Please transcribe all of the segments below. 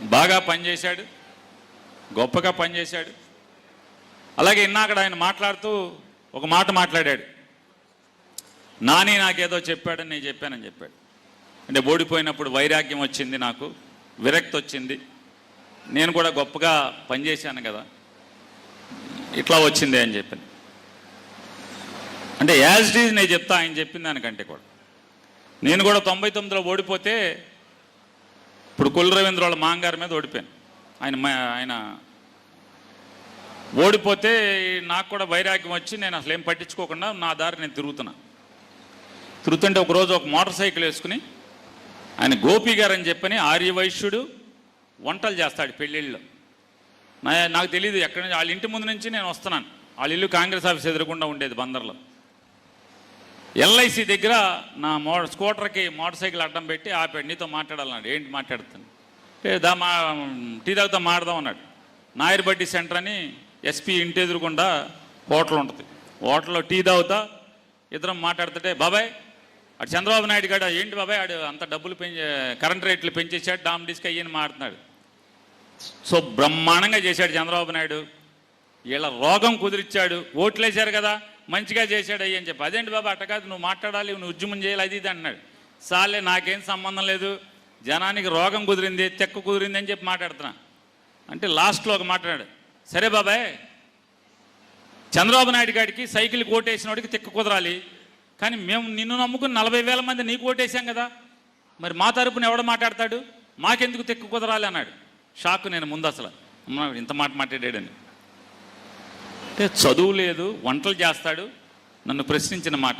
బాగా పనిచేశాడు గొప్పగా పనిచేశాడు. అలాగే ఇన్నాకడ ఆయన మాట్లాడుతూ ఒక మాట మాట్లాడాడు. నాని నాకేదో చెప్పాడని నేను చెప్పానని చెప్పాడు. అంటే ఓడిపోయినప్పుడు వైరాగ్యం వచ్చింది నాకు విరక్తి వచ్చింది. నేను కూడా గొప్పగా పనిచేశాను కదా ఇట్లా వచ్చింది అని చెప్పాను. అంటే యాజ్ ఇట్ ఈజ్ నేను చెప్తా ఆయన చెప్పిన దానికంటే కూడా. నేను కూడా తొంభై తొమ్మిదిలో ఓడిపోతే ఇప్పుడు కుల రవీంద్ర వాళ్ళ మాంగారి మీద ఓడిపోయాను. ఆయన ఆయన ఓడిపోతే నాకు కూడా వైరాగ్యం వచ్చి నేను అసలు ఏం పట్టించుకోకుండా నా దారి నేను తిరుగుతున్నా. తిరుగుతుంటే ఒకరోజు ఒక మోటార్ సైకిల్ వేసుకుని ఆయన గోపి గారు అని చెప్పని ఆర్యవైశ్యుడు వంటలు చేస్తాడు పెళ్ళిళ్ళు నాకు తెలియదు ఎక్కడి నుంచి వాళ్ళ ఇంటి ముందు నుంచి నేను వస్తున్నాను. వాళ్ళ ఇల్లు కాంగ్రెస్ ఆఫీస్ ఎదురకుండా ఉండేది బందర్లో. ఎల్ఐసి దగ్గర నా మో స్కూటర్కి మోటార్ సైకిల్ అడ్డం పెట్టి ఆపాడు. నీతో మాట్లాడాలన్నాడు. ఏంటి మాట్లాడుతాను దా మా టీ తాగుతా మాడదాం అన్నాడు. నాయర్బడ్డి సెంటర్ అని ఎస్పీ ఇంటి ఎదురుకుండా హోటల్ ఉంటుంది. హోటల్లో టీ తాగుతా ఇద్దరం మాట్లాడుతుంటే బాబాయ్ అటు చంద్రబాబు నాయుడు గడ ఏంటి బాబాయ్ ఆడు అంత డబ్బులు పెంచే కరెంట్ రేట్లు పెంచేసాడు డామ్ డిస్క్ అయ్యని మాడుతున్నాడు. సో బ్రహ్మాండంగా చేశాడు చంద్రబాబు నాయుడు. వీళ్ళ రోగం కుదిరిచ్చాడు. ఓట్లేశారు కదా. మంచిగా చేశాడు అయ్యని అని చెప్పి. అదేంటి బాబా అట్ట కాదు నువ్వు మాట్లాడాలి నువ్వు ఉద్యమం చేయాలి అది ఇది అన్నాడు. సాలే నాకేం సంబంధం లేదు. జనానికి రోగం కుదిరింది తెక్క కుదిరింది అని చెప్పి మాట్లాడుతున్నా. అంటే లాస్ట్లో ఒక మాట్లాడాడు సరే బాబాయ్ చంద్రబాబు నాయుడు గారికి సైకిల్ కోటేసిన వాడికి తిక్క కుదరాలి. కానీ మేము నిన్ను నమ్ముకుని నలభై వేల మంది నీకు ఓటేసాం కదా. మరి మా తరపున ఎవడు మాట్లాడతాడు? మాకెందుకు తిక్క కుదరాలి అన్నాడు. షాక్ నేను ముందు అసలు. ఇంత మాట మాట్లాడాడని. అంటే చదువు లేదు వంటలు చేస్తాడు నన్ను ప్రశ్నించిన మాట.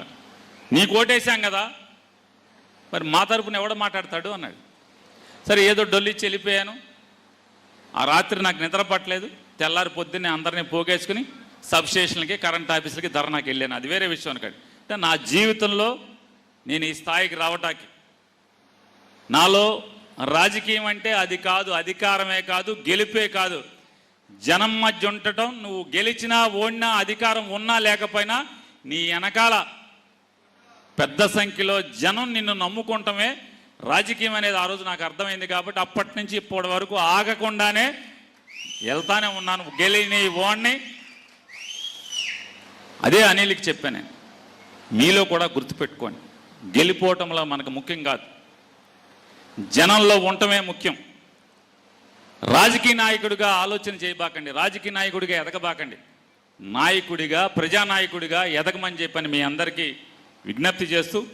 నీకు ఓటేశాం కదా? మరి మా తరపున ఎవడ మాట్లాడతాడు అన్నాడు. సరే ఏదో డొల్లిచ్చి వెళ్ళిపోయాను ఆ రాత్రి నాకు నిద్ర పట్టలేదు. తెల్లారి పొద్దున్నే అందరినీ పోగేసుకుని సబ్ స్టేషన్లకి కరెంట్ ఆఫీసులకి ధర్నాకి వెళ్ళాను. అది వేరే విషయం అనుకోండి అంటే నా జీవితంలో నేను ఈ స్థాయికి రావటానికి. నాలో రాజకీయం అంటే అది కాదు అధికారమే కాదు గెలిపే కాదు. జనం మధ్య ఉండటం నువ్వు గెలిచినా ఓడినా అధికారం ఉన్నా లేకపోయినా నీ వెనకాల పెద్ద సంఖ్యలో జనం నిన్ను నమ్ముకుంటమే రాజకీయం అనేది ఆ రోజు నాకు అర్థమైంది కాబట్టి అప్పటి నుంచి ఇప్పటి వరకు ఆగకుండానే వెళ్తానే ఉన్నాను. గెలిని ఓడిని. అదే అనిల్కి చెప్పాను నేను. మీలో కూడా గుర్తుపెట్టుకోండి. గెలిపోవటంలో మనకు ముఖ్యం కాదు. జనంలో ఉండటమే ముఖ్యం. రాజకీయ నాయకుడిగా ఆలోచన చేయబాకండి రాజకీయ నాయకుడిగా ఎదగబాకండి. నాయకుడిగా ప్రజానాయకుడిగా ఎదగమని చెప్పని మీ అందరికీ విజ్ఞప్తి చేస్తూ